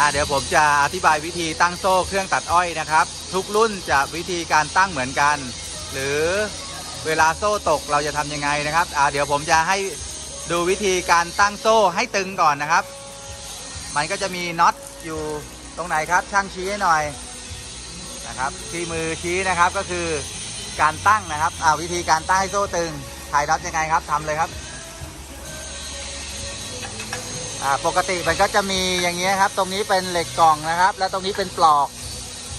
อ่าเดี๋ยวผมจะอธิบายวิธีตั้งโซ่เครื่องตัดอ้อยนะครับ ทุกรุ่นจะวิธีการตั้งเหมือนกัน หรือเวลาโซ่ตกเราจะทำยังไงนะครับอ่าเดี๋ยวผมจะให้ดูวิธีการตั้งโซ่ให้ตึงก่อนนะครับ มันก็จะมีน็อตอยู่ตรงไหนครับช่างชี้ให้หน่อยนะครับที่มือชี้นะครับก็คือการตั้งนะครับอ่าวิธีการตั้งให้โซ่ตึงถ่ายน็อตยังไงครับทำเลยครับ อ่าปกติมันก็จะมีอย่างเงี้ยครับ ตรงนี้เป็นเหล็กกล่องนะครับ แล้วตรงนี้เป็นปลอก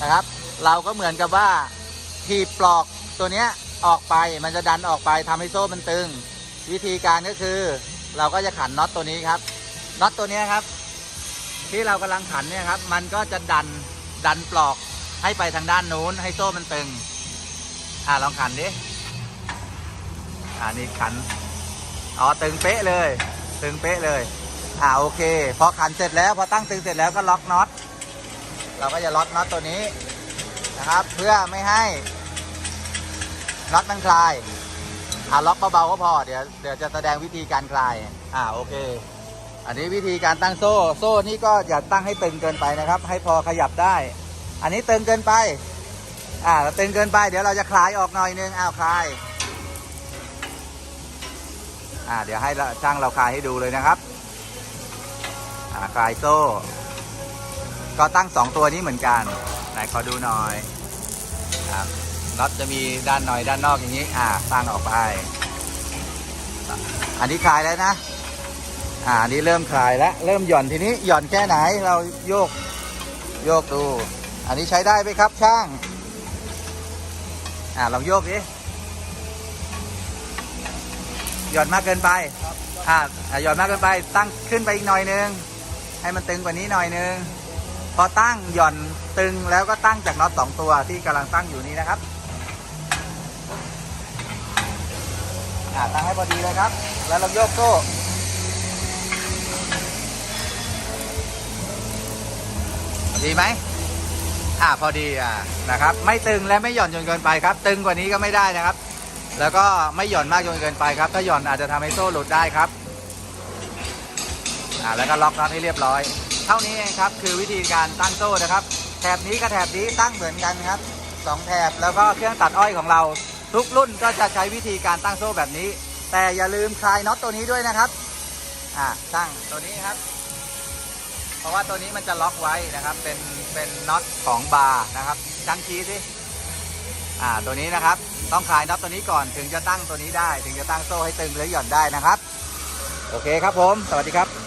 นะครับ เราก็เหมือนกับว่าทีบปลอกตัวเนี้ยออกไปมันจะดันออกไปทำให้โซ่มันตึง วิธีการก็คือ เราก็จะขันน็อตตัวนี้ครับน็อตตัวนี้ครับ ที่เรากำลังขันเนี่ยครับ มันก็จะดันดันปลอกให้ไปทางด้านนู้น ให้โซ่มันตึง อ่าลองขันดิอ่านี่ขันอ๋อตึงเป๊ะเลย ตึงเป๊ะเลย อ่าโอเค พอขันเสร็จแล้วพอตั้งตึงเสร็จแล้วก็ล็อกน็อต เราก็จะล็อกน็อตตัวนี้นะครับ เพื่อไม่ให้น็อตมันคลาย อ่าล็อกเบาๆก็พอ เดี๋ยวเดี๋ยวจะแสดงวิธีการคลาย อ่าโอเค อันนี้วิธีการตั้งโซ่ โซ่นี่ก็อย่าตั้งให้ตึงเกินไปนะครับ ให้พอขยับได้ อันนี้ตึงเกินไป อ่าตึงเกินไป เดี๋ยวเราจะคลายออกหน่อยนึง อ้าวคลาย อ่าเดี๋ยวให้ช่างเราคลายให้ดูเลยนะครับ คลายโซ่ ก็ตั้งสองตัวนี้เหมือนกัน ไหนขอดูหน่อยครับน็อตจะมีด้านหน่อยด้านนอกอย่างนี้ อ่าตั้งออกไป อันนี้คลายแล้วนะ อ่าอันนี้เริ่มคลายแล้ว เริ่มหย่อนทีนี้หย่อนแค่ไหนเราโยกโยกดู อันนี้ใช้ได้ไหมครับช่าง อ่าลองโยกดิหย่อนมากเกินไป อ่าอ่าหย่อนมากเกินไป ตั้งขึ้นไปอีกหน่อยนึง ให้มันตึงกว่านี้หน่อยนึง พอตั้งหย่อนตึงแล้วก็ตั้งจากน็อตสองตัวที่กำลังตั้งอยู่นี้นะครับตั้งให้พอดีเลยครับ แล้วเราโยกโซ่ดีไหมอ่าพอดีอ่านะครับ ไม่ตึงและไม่หย่อนจนเกินไปครับ ตึงกว่านี้ก็ไม่ได้นะครับ แล้วก็ไม่หย่อนมากจนเกินไปครับ ถ้าหย่อนอาจจะทำให้โซ่หลุดได้ครับ อ่าแล้วก็ล็อกน็อตให้เรียบร้อย เท่านี้เองครับคือวิธีการตั้งโซ่นะครับ แถบนี้กับแถบนี้ตั้งเหมือนกันครับสองแถบแล้วก็เครื่องตัดอ้อยของเรา ทุกรุ่นก็จะใช้วิธีการตั้งโซ่แบบนี้ แต่อย่าลืมคลายน็อตตัวนี้ด้วยนะครับอ่าตั้งตัวนี้ครับ เพราะว่าตัวนี้มันจะล็อกไว้นะครับ เป็นเป็นน็อตของบาร์นะครับจังชี้สิอ่าตัวนี้นะครับต้องคลายน็อตตัวนี้ก่อนถึงจะตั้งตัวนี้ได้ ถึงจะตั้งโซ่ให้ตึงหรือหย่อนได้นะครับ โอเคครับผม สวัสดีครับ